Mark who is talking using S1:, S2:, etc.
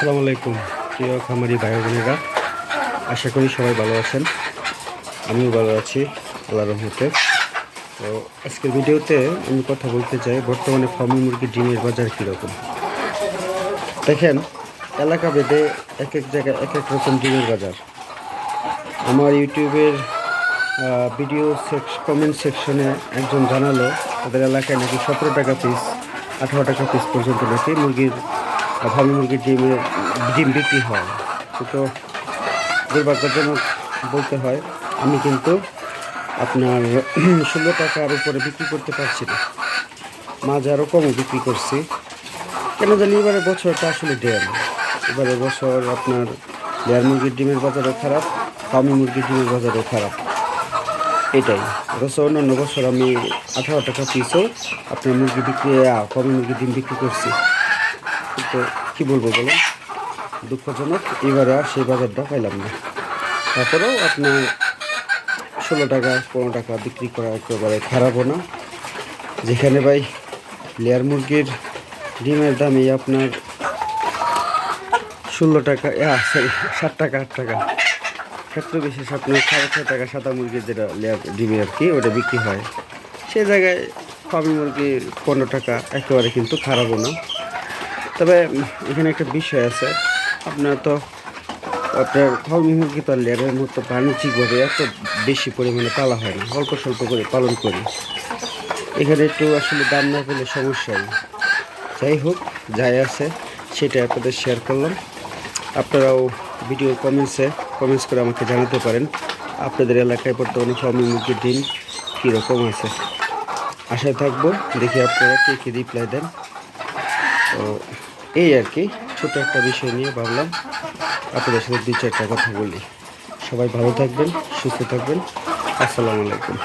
S1: আসসালামু আলাইকুম। প্রিয় খামারি ভাই বোনেরা, আশা করি সবাই ভালো আছেন। আমিও ভালো আছি আল্লাহ রহমতে। তো আজকের ভিডিওতে আমি কথা বলতে চাই, বর্তমানে ফার্মি মুরগির ডিমের বাজার কীরকম? দেখেন, এলাকা ভেদে এক এক জায়গায় এক এক রকম ডিমের বাজার। আমার ইউটিউবের ভিডিও সেকশ কমেন্ট সেকশনে একজন জানালো, তাদের এলাকায় নাকি সতেরো টাকা পিস আঠারো টাকা পিস পর্যন্ত নাকি মুরগির ফার্মি মুরগির ডিমের ডিম বিক্রি হয়। তো দুর্ভাগ্যজনক বলতে হয়, আমি কিন্তু আপনার ষোলো টাকার উপরে বিক্রি করতে পারছি না। মাঝে আরও কমও বিক্রি করছি। কেন জানি এবারে বছরটা আসলে ড্যাম এবারে বছর আপনার লেয়ার মুরগির ডিমের বাজারও খারাপ, ফার্মি মুরগির ডিমের বাজারও খারাপ। এটাই। অথচ অন্যান্য বছর আমি আঠারো টাকা পিসও আপনার মুরগি বিক্রি ফার্মি মুরগির ডিম বিক্রি করছি। কিন্তু কী বলব বলুন? দুঃখজনক। এবারে আর সেই বাজারটা পাইলাম না। তারপরেও আপনার ষোলো টাকা, পনেরো টাকা বিক্রি করা একেবারে খারাপও না। যেখানে ভাই লেয়ার মুরগির ডিমের দামই আপনার ষোলো টাকা সরি ষাট টাকা, আট টাকা। ক্ষেত্র বিশেষ আপনার সাড়ে ছয় টাকা সাদা মুরগির যেটা লেয়ার ডিমে আর কি, ওটা বিক্রি হয়। সেই জায়গায় ফার্মি মুরগির পনেরো টাকা একেবারে কিন্তু খারাপও না। তবে এখানে একটা বিষয় আছে। আপনার তো আপনার ফার্মি মুরগি তো আর মতো বাণিজ্যিকভাবে এত বেশি পরিমাণে পালা হয় না, অল্প স্বল্প করে পালন করি। এখানে একটু আসলে দাম না পেলে সমস্যাই যাই হোক, যাই আছে, সেটা আপনাদের শেয়ার করলাম। আপনারাও ভিডিও কমেন্টসে কমেন্টস করে আমাকে জানাতে পারেন, আপনাদের এলাকায় বর্তমানে মুরগির ডিম কীরকম আছে। আশায় থাকব, দেখি আপনারা কে কী রিপ্লাই দেন। তো এই আর কি, ছোট একটা বিষয় নিয়ে ভাবলাম আপনাদের সাথে দু চারটা কথা বলি। সবাই ভালো থাকবেন, সুস্থ থাকবেন। আসসালামু আলাইকুম।